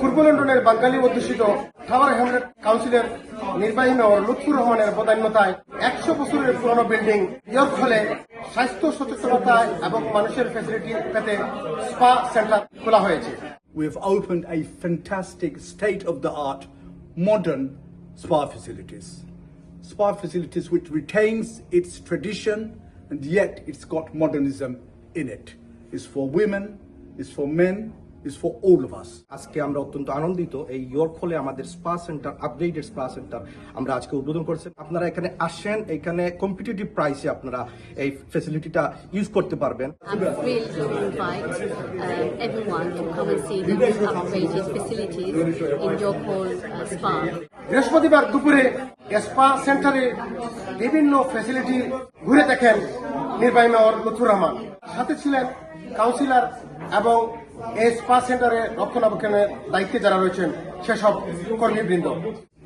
পূর্ব লন্ডনের বাঙালি অধ্যুষিত tower Hamlet কাউন্সিলের নির্বাহী মেয়র লুৎফুর রহমানের প্রধানতায় একশো বছরের পুরনো বিল্ডিং, ইয়র্ক হলে স্বাস্থ্য সচেতনতা এবং মানুষের ফ্যাসিলিটি পেতে স্পা সেন্টার খোলা হয়েছে We've opened a fantastic state of the art modern spa facilities. Spa facilities which retains its tradition and yet it's got modernism in it. It's for women, it's for men, it's for all of us. আজকে আমরা অত্যন্ত আনন্দিত এই York হলে আমাদের spa centre upgraded spa centre আমরা আজকে উদ্বোধন করছি আপনারা এখানে আসেন এখানে কম্পিটিটিভ প্রাইসে আপনারা এই ফেসিলিটিটা ইউজ করতে পারবেন uh, everyone to come and see the new upgraded facilities in York Hall uh, Spa. বৃহস্পতিবার দুপুরে স্পা সেন্টারে বিভিন্ন ফ্যাসিলিটি ঘুরে দেখেন নির্বাহী মেয়র লুৎফুর রহমান সাথে ছিলেন কাউন্সিলর এবং এই স্পা সেন্টারে রক্ষণাবেক্ষণের দায়িত্বে যারা রয়েছেন সেসব কর্মীবৃন্দ।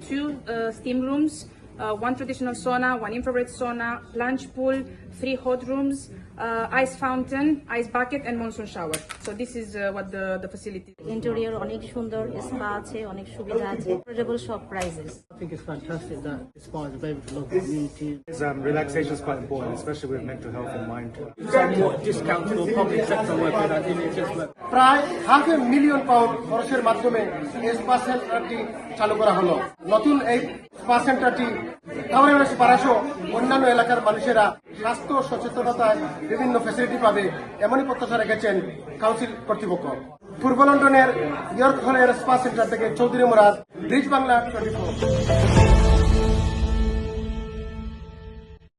Two uh, steam rooms, uh, one traditional sauna, one infrared sauna, plunge pool, three hot rooms, uh, ice fountain, ice bucket, and monsoon shower. So this is uh, what the, the facility. Interior অনেক সুন্দর spa আছে অনেক সুবিধা আছে affordable সব prices I think it's fantastic that the spa is available to local communities. Um, relaxation is quite important, especially with mental health in mind. Some more discounts for public sector workers and NHS workers. প্রায় half a million pound খরচের মাধ্যমে এই spa সেন্টারটি চালু করা হলো নতুন এই স্পা সেন্টারটি বেশি পাড়াসহ অন্যান্য এলাকার মানুষেরা স্বাস্থ্য সচেতনতায় বিভিন্ন ফেসিলিটি পাবে এমনই প্রত্যাশা রেখেছেন কাউন্সিল কর্তৃপক্ষ। পূর্ব লন্ডনের ইয়র্ক হলের স্পা সেন্টার থেকে চৌধুরী মোরাদ ব্রিজ বাংলা টোয়েন্টি